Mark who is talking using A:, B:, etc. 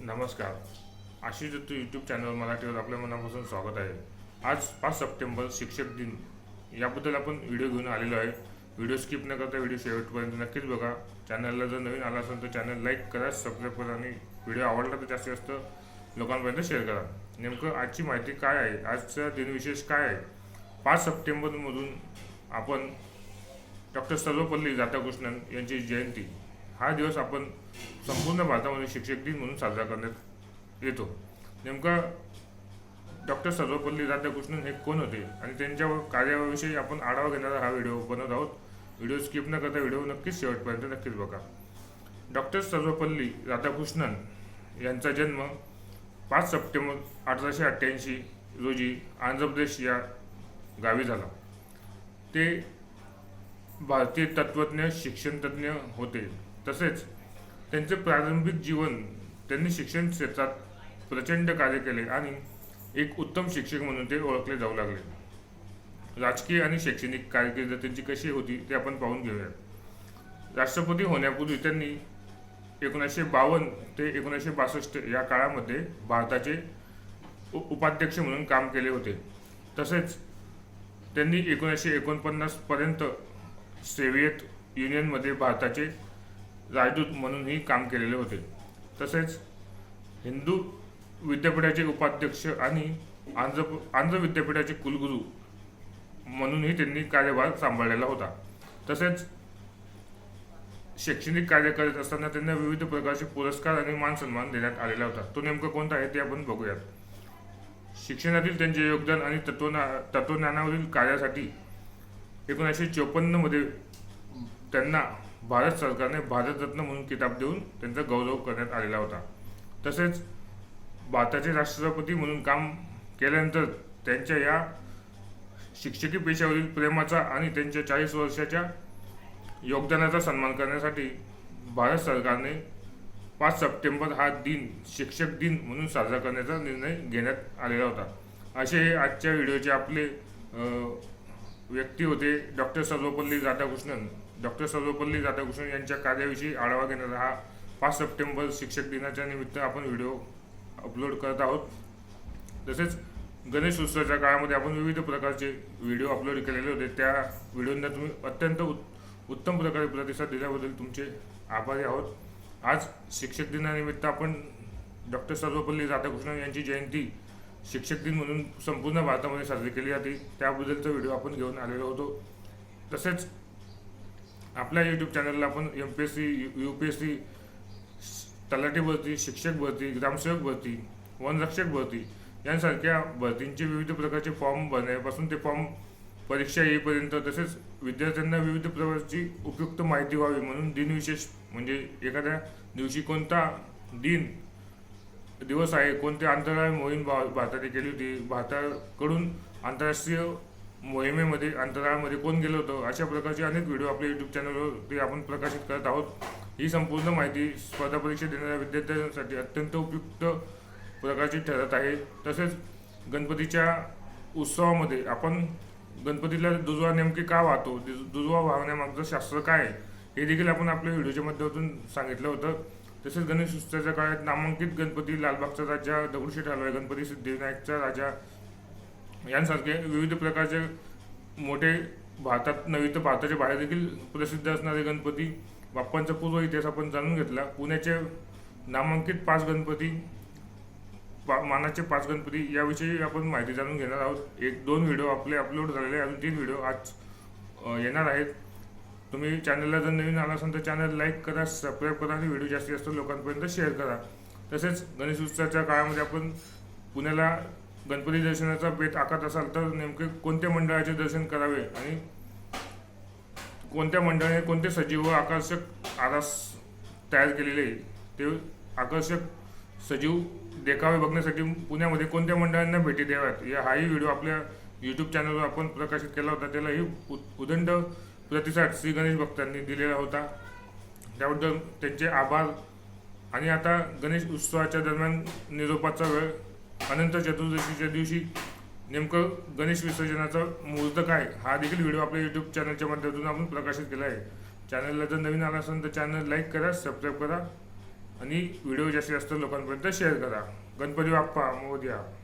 A: नमस्कार. Ashish Datta YouTube channel मराठीवर आपल्या मनापासून स्वागत आहे. आज पाच सप्टेंबर शिक्षक दिन. याबद्दल आपण व्हिडिओ घेऊन आलेलो आहे. व्हिडिओ स्किप न करता व्हिडिओ शेवटपर्यंत नक्कीच बघा. चॅनलला जर नवीन आला असेल तर चॅनल लाईक करा सबस्क्राईब करा आणि व्हिडिओ आवडला तर जास्तीत जास्त लोकांपर्यंत शेअर करा. नेमकं आजची माहिती काय आहे? आजचा दिनविशेष काय आहे? पाच सप्टेंबरमधून आपण डॉक्टर सर्वपल्ली राधाकृष्णन यांची जयंती. हा दिवस आपण संपूर्ण भारतामध्ये शिक्षक दिन म्हणून साजरा करण्यात येतो. नेमका डॉक्टर सर्वपल्ली राधाकृष्णन हे कोण होते? आणि त्यांच्या कार्याविषयी आपण आढावा घेणारा हा व्हिडिओ बनवत आहोत. व्हिडिओ स्किप न करता व्हिडिओ नक्कीच शेवटपर्यंत नक्कीच बघा. डॉक्टर सर्वपल्ली राधाकृष्णन यांचा जन्म पाच सप्टेंबर अठराशे अठ्ठ्याऐंशी रोजी आंध्र प्रदेश या गावी झाला. ते भारतीय तत्वज्ञ शिक्षणतज्ञ होते. तसेच त्यांचे प्रारंभिक जीवन त्यांनी शिक्षण क्षेत्रात प्रचंड कार्य केले आणि एक उत्तम शिक्षक म्हणून ते ओळखले जाऊ लागले. राजकीय आणि शैक्षणिक कारकीर्द त्यांची कशी होती ते आपण पाहून घेऊया. राष्ट्रपती होण्यापूर्वी त्यांनी एकोणीसशे बावन्न ते एकोणीसशे बासष्ट या काळामध्ये भारताचे उपाध्यक्ष म्हणून काम केले होते. तसेच त्यांनी एकोणीसशे एकोणपन्नासपर्यंत सोव्हिएत युनियनमध्ये भारताचे राजदूत म्हणूनही काम केलेले होते. तसेच हिंदू विद्यापीठाचे उपाध्यक्ष आणि आंध्र आंध्र विद्यापीठाचे कुलगुरू म्हणूनही त्यांनी कार्यभार सांभाळलेला होता. तसेच शैक्षणिक कार्य करत असताना त्यांना विविध प्रकारचे पुरस्कार आणि मान सन्मान देण्यात आलेला होता. तो नेमका कोणता आहे ते आपण बघूयात. शिक्षणातील त्यांचे योगदान आणि तत्वना तत्वज्ञानावरील कार्यासाठी एकोणीसशे चोपन्नमध्ये त्यांना भारत सरकारने भारतरत्न म्हणून किताब देऊन त्यांचा गौरव करण्यात आलेला होता. तसेच भारताचे राष्ट्रपती म्हणून काम केल्यानंतर त्यांच्या या शिक्षकी पेशावरील प्रेमाचा आणि त्यांच्या चाळीस वर्षाच्या योगदानाचा सन्मान करण्यासाठी भारत सरकारने पाच सप्टेंबर हा दिन शिक्षक दिन म्हणून साजरा करण्याचा निर्णय घेण्यात आलेला होता. असे हे आजच्या व्हिडिओचे आपले व्यक्ती होते डॉक्टर सर्वपल्ली राधाकृष्णन. डॉक्टर सर्वपल्ली राधाकृष्णन यांच्या कार्याविषयी आढावा घेणारा हा पाच सप्टेंबर शिक्षक दिनाच्या निमित्त आपण व्हिडिओ अपलोड करत आहोत. तसेच गणेश उत्सवाच्या काळामध्ये आपण विविध प्रकारचे व्हिडिओ अपलोड केलेले होते. त्या व्हिडिओंना तुम्ही अत्यंत उत् उत्तम प्रकारे प्रतिसाद दिल्याबद्दल तुमचे आभारी आहोत. आज शिक्षक दिनानिमित्त आपण डॉक्टर सर्वपल्ली राधाकृष्णन यांची जयंती शिक्षक दिन म्हणून संपूर्ण भारतामध्ये साजरी केली जाते. त्याबद्दलचा व्हिडिओ आपण घेऊन आलेलो होतो. तसेच आपल्या यूट्यूब चॅनलला आपण M P S C U P S C तलाठी भरती शिक्षक भरती ग्रामसेवक भरती वनरक्षक भरती यांसारख्या भरतींचे विविध प्रकारचे फॉर्म भरण्यापासून ते फॉर्म परीक्षा येईपर्यंत तसेच विद्यार्थ्यांना विविध प्रकारची उपयुक्त माहिती व्हावी म्हणून दिनविशेष म्हणजे एखाद्या दिवशी कोणता दिन दिवस आहे. कोणती अंतराळ मोहीम भा- भारताने केली होती? भारताकडून आंतरराष्ट्रीय मोहिमेमध्ये अंतराळामध्ये कोण गेलं होतं? अशा प्रकारचे अनेक व्हिडिओ आपल्या यूट्यूब चॅनलवर ते आपण प्रकाशित करत आहोत. ही संपूर्ण माहिती स्पर्धा परीक्षा देणाऱ्या विद्यार्थ्यांसाठी अत्यंत उपयुक्त प्रकारची ठरत आहे. तसेच गणपतीच्या उत्सवामध्ये आपण गणपतीला दुजवा नेमके का वाहतो? दुजवा वाहण्यामागचं शास्त्र काय आहे? हे देखील आपण आपल्या व्हिडिओच्या माध्यमातून सांगितलं होतं. तसेच गणेश उत्सवाच्या काळात नामांकित गणपती लालबागचा राजा दगडूशेठ हलवाई गणपती सिद्धिविनायकचा राजा यांसारखे विविध प्रकारचे मोठे भारतात नव्हे तर भारताच्या बाहेर देखील प्रसिद्ध असणारे गणपती बाप्पांचा पूर्व इतिहास आपण जाणून घेतला. पुण्याचे नामांकित पाच गणपती पा- मानाचे पाच गणपती याविषयी आपण माहिती जाणून घेणार आहोत. एक दोन व्हिडिओ आपले अपलोड झालेले आहे. अजून तीन व्हिडिओ आज येणार आहेत. तुम्ही चॅनलला जर नवीन आला असाल तर चॅनल लाईक करा सबस्क्राईब करा आणि व्हिडिओ जास्तीत जास्त लोकांपर्यंत शेअर करा. तसेच गणेश उत्सवाच्या काळामध्ये आपण पुण्याला गणपती दर्शनाचा बेत आखत असाल तर नेमके कोणत्या मंडळाचे दर्शन करावे आणि कोणत्या मंडळाने कोणते सजीव व आकर्षक आरास तयार केलेले ते आकर्षक सजीव देखावे बघण्यासाठी पुण्यामध्ये कोणत्या मंडळांना भेटी द्याव्यात या हाही व्हिडिओ आपल्या यूट्यूब चॅनलवर आपण प्रकाशित केला होता. त्यालाही उदंड प्रतिसाद श्री गणेश भक्तांनी दिलेला होता. त्याबद्दल त्यांचे आभार. आणि आता गणेश उत्सवाच्या दरम्यान निरोपाचा वेळ. अनंत चतुर्दशीच्या दिवशी नेमकं गणेश विसर्जनाचा मुहूर्त काय? हा देखील व्हिडिओ आपल्या यूट्यूब चॅनलच्या माध्यमातून आपण प्रकाशित केला आहे. चॅनलला जर नवीन आला असेल तर चॅनल लाईक करा सबस्क्राईब करा. आणि व्हिडिओ जास्तीत जास्त लोकांपर्यंत शेअर करा. गणपती बाप्पा मोदया.